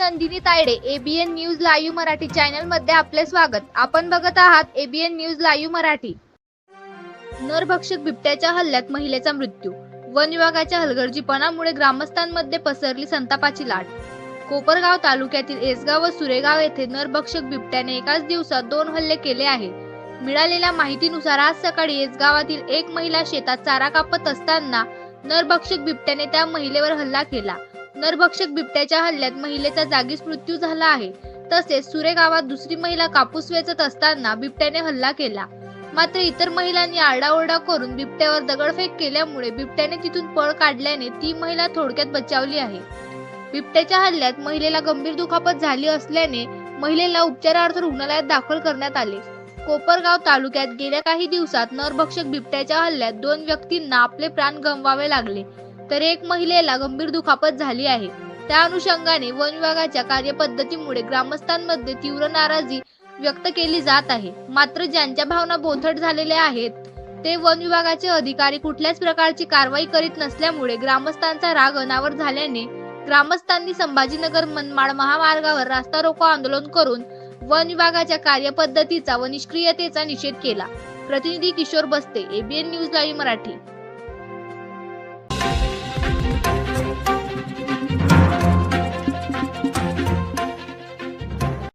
Nandini Taide ABN news live Marathi चॅनलमध्ये आपले स्वागत. आपण बघत आहात एबीएन न्यूज लाईव्ह मराठी. नरभक्षक बिबट्याच्या हल्ल्यात महिलेचा मृत्यू. वन विभागाच्या हलगर्जीपणामुळे ग्रामस्थांमध्ये पसरली संतापाची लाट. कोपरगाव तालुक्यातील एसगाव व सुरेगाव येथे नरभक्षक बिबट्याने एकाच दिवसात दोन हल्ले केले आहेत. मिळालेल्या माहितीनुसार आज सकाळी एसगावातील एक महिला शेतात चारा कापत असताना नरभक्षक बिबट्याने त्या महिलेवर हल्ला केला. नरभक्षक बिबट्याच्या हल्ल्यात महिलेचा जागीच मृत्यू झाला आहे. तसेच सुरे गावात दुसरी महिला कापूस वेचत असताना बिबट्याने हल्ला केला. मात्र इतर महिलांनी आरडाओरडा करून बिबट्यावर दगडफेक केल्यामुळे बिबट्याने तिथून पळ काढल्याने ती महिला थोडक्यात बचावली आहे. बिबट्याच्या हल्ल्यात महिलेला गंभीर दुखापत झाली असल्याने महिलेला उपचारार्थ रुग्णालयात दाखल करण्यात आले. कोपरगाव तालुक्यात गेल्या काही दिवसात नरभक्षक बिबट्याच्या हल्ल्यात दोन व्यक्तींना आपले प्राण गमवावे लागले. तर एक महिलेला गंभीर दुखापत झाली आहे. त्या अनुषंगाने वन विभागाच्या कार्यपद्धतीमुळे ग्रामस्थांमध्ये तीव्र नाराजी व्यक्त केली जात आहे. मात्र ज्यांच्या भावना बोथट झालेल्या आहेत ते वन विभागाचे अधिकारी कुठल्याच प्रकारची कारवाई करीत नसल्यामुळे ग्रामस्थांचा राग अनावर झाल्याने ग्रामस्थांनी संभाजीनगर मनमाड महामार्गावर रास्ता रोको आंदोलन करून वन विभागाच्या कार्यपद्धतीचा व निष्क्रियतेचा निषेध केला. प्रतिनिधी किशोर बस्ते एबीएन न्यूज लाईव्ह मराठी.